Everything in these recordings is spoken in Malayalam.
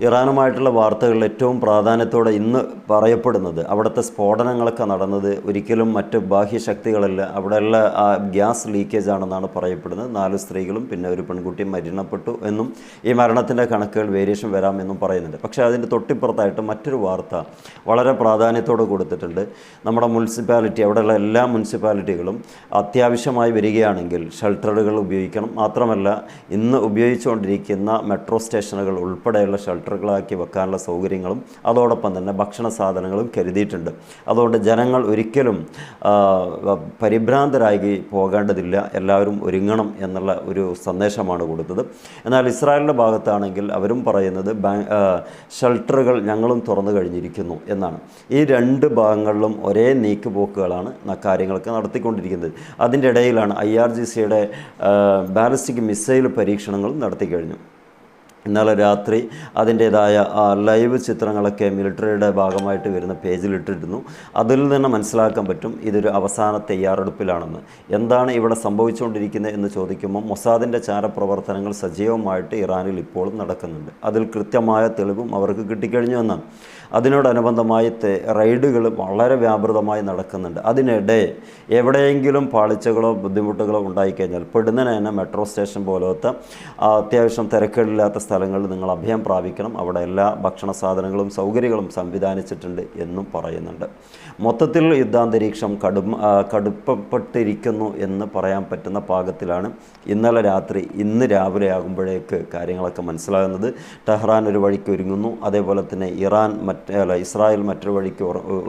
ഇറാനുമായിട്ടുള്ള വാർത്തകളിൽ ഏറ്റവും പ്രാധാന്യത്തോടെ ഇന്ന് പറയപ്പെടുന്നത് അവിടുത്തെ സ്ഫോടനങ്ങളൊക്കെ നടന്നത് ഒരിക്കലും മറ്റ് ബാഹ്യ ശക്തികളല്ല അവിടെയുള്ള ആ ഗ്യാസ് ലീക്കേജ് ആണെന്നാണ് പറയപ്പെടുന്നത്. നാല് സ്ത്രീകളും പിന്നെ ഒരു പെൺകുട്ടിയും മരണപ്പെട്ടു എന്നും ഈ മരണത്തിന്റെ കണക്കുകൾ വേരിയേഷൻ വരാമെന്നും പറയുന്നുണ്ട്. പക്ഷേ അതിന്റെ തൊട്ടിപ്പുറത്തായിട്ട് മറ്റൊരു വാർത്ത വളരെ പ്രാധാന്യത്തോടെ കൊടുത്തിട്ടുണ്ട്. നമ്മുടെ മുനിസിപ്പാലിറ്റി അവിടെയുള്ള എല്ലാ മുനിസിപ്പാലിറ്റികളും അത്യാവശ്യമായി വരികയാണെങ്കിൽ ഷെൽട്ടറുകൾ ഉപയോഗിക്കണം. മാത്രമല്ല ഇന്ന് ഉപയോഗിച്ചുകൊണ്ടിരിക്കുന്ന മെട്രോ സ്റ്റേഷനുകൾ ഉൾപ്പെടെയുള്ള ഷെൽട്ടറുകളാക്കി വെക്കാനുള്ള സൗകര്യങ്ങളും അതോടൊപ്പം തന്നെ ഭക്ഷണ സാധനങ്ങളും കരുതിയിട്ടുണ്ട്. അതുകൊണ്ട് ജനങ്ങൾ ഒരിക്കലും പരിഭ്രാന്തരായി പോകേണ്ടതില്ല. എല്ലാവരും ഒരുങ്ങണം എന്നുള്ള ഒരു സന്ദേശമാണ് കൊടുത്തത്. എന്നാൽ ഇസ്രായേലിന്റെ ഭാഗത്താണെങ്കിൽ അവരും പറയുന്നത് ഷെൽട്ടറുകൾ ഞങ്ങളും തുറന്നു കഴിഞ്ഞിരിക്കുന്നു എന്നാണ്. ഈ രണ്ട് ഭാഗങ്ങളിലും ഒരേ നീക്കുപോക്കുകളാണ് കാര്യങ്ങളൊക്കെ നടത്തിക്കൊണ്ടിരിക്കുന്നത്. അതിന്റെ ഇടയിലാണ് ഐ ആർ ജി സിയുടെ ബാലിസ്റ്റിക് മിസൈൽ പരീക്ഷണങ്ങളും നടത്തി കഴിഞ്ഞു ഇന്നലെ രാത്രി അതിന്റേതായ ലൈവ് ചിത്രങ്ങളൊക്കെ മിലിറ്ററിയുടെ ഭാഗമായിട്ട് വരുന്ന പേജിൽ ഇട്ടിരുന്നു. അതിൽ നിന്ന് മനസ്സിലാക്കാൻ പറ്റും ഇതൊരു അവസാന തയ്യാറെടുപ്പിലാണെന്ന്. എന്താണ് ഇവിടെ സംഭവിച്ചുകൊണ്ടിരിക്കുന്നത് എന്ന് ചോദിക്കുമ്പോൾ മൊസാദിന്റെ ചാരപ്രവർത്തനങ്ങൾ സജീവമായിട്ട് ഇറാനിൽ ഇപ്പോഴും നടക്കുന്നുണ്ട്. അതിൽ കൃത്യമായ തെളിവും അവർക്ക് കിട്ടിക്കഴിഞ്ഞു എന്നാണ്. അതിനോടനുബന്ധമായി റൈഡുകൾ വളരെ വ്യാപൃതമായി നടക്കുന്നുണ്ട്. അതിനിടെ എവിടെയെങ്കിലും പാളിച്ചകളോ ബുദ്ധിമുട്ടുകളോ ഉണ്ടായിക്കഴിഞ്ഞാൽ പെടുന്നതിന് മെട്രോ സ്റ്റേഷൻ പോലത്തെ അത്യാവശ്യം തിരക്കേടില്ലാത്ത സ്ഥലങ്ങളിൽ നിങ്ങൾ അഭയം പ്രാപിക്കണം. അവിടെ എല്ലാ ഭക്ഷണ സാധനങ്ങളും സൗകര്യങ്ങളും സംവിധാനിച്ചിട്ടുണ്ട് എന്നും പറയുന്നുണ്ട്. മൊത്തത്തിൽ യുദ്ധാന്തരീക്ഷം കടും കടുപ്പപ്പെട്ടിരിക്കുന്നു എന്ന് പറയാൻ പറ്റുന്ന പാകത്തിലാണ് ഇന്നലെ രാത്രി ഇന്ന് രാവിലെ ആകുമ്പോഴേക്ക് കാര്യങ്ങളൊക്കെ മനസ്സിലാകുന്നത്. ടെഹ്റാൻ ഒരു വഴിക്ക് ഒരുങ്ങുന്നു. അതേപോലെ തന്നെ ഇറാൻ മറ്റേ അല്ല ഇസ്രായേൽ മറ്റൊരു വഴിക്ക്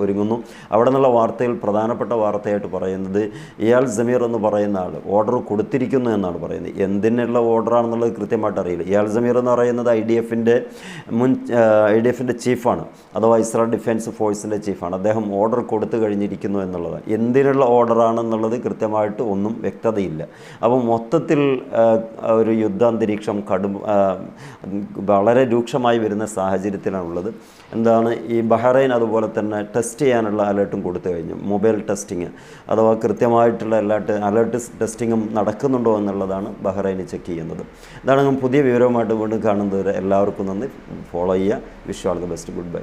ഒരുങ്ങുന്നു. അവിടെ നിന്നുള്ള വാർത്തയിൽ പ്രധാനപ്പെട്ട വാർത്തയായിട്ട് പറയുന്നത് ഇയാൾ ജമീർ എന്ന് പറയുന്ന ആൾ ഓർഡർ കൊടുത്തിരിക്കുന്നു എന്നാണ് പറയുന്നത്. എന്തിനുള്ള ഓർഡറാണെന്നുള്ളത് കൃത്യമായിട്ട് അറിയില്ല. ഇയാൾ ജമീർ എന്ന് പറയുന്നത് ഐ ഡി എഫിന്റെ മുൻ ഐ ഡി എഫിന്റെ ചീഫാണ്. അഥവാ ഇസ്രായേൽ ഡിഫൻസ് ഫോഴ്സിന്റെ ചീഫാണ്. അദ്ദേഹം ഓർഡർ കൊടുത്തു കഴിഞ്ഞിരിക്കുന്നു എന്നുള്ളത്. എന്തിനുള്ള ഓർഡറാണെന്നുള്ളത് കൃത്യമായിട്ട് ഒന്നും വ്യക്തതയില്ല. അപ്പോൾ മൊത്തത്തിൽ ഒരു യുദ്ധാന്തരീക്ഷം കടും വളരെ രൂക്ഷമായി വരുന്ന സാഹചര്യത്തിലാണുള്ളത്. എന്താണ് ഈ ബഹ്റൈൻ അതുപോലെ തന്നെ ടെസ്റ്റ് ചെയ്യാനുള്ള അലേർട്ടും കൊടുത്തു കഴിഞ്ഞു. Mobile testing. അഥവാ കൃത്യമായിട്ടുള്ള എല്ലാ അലേർട്ട് ടെസ്റ്റിങ്ങും നടക്കുന്നുണ്ടോ എന്നുള്ളതാണ് ബഹ്റൈൻ ചെക്ക് ചെയ്യുന്നത്. ഇതാണ് പുതിയ വിവരവുമായിട്ട് വീണ്ടും കാണുന്നത് വരെ എല്ലാവർക്കും നന്ദി. ഫോളോ ചെയ്യുക. Wish all the best good bye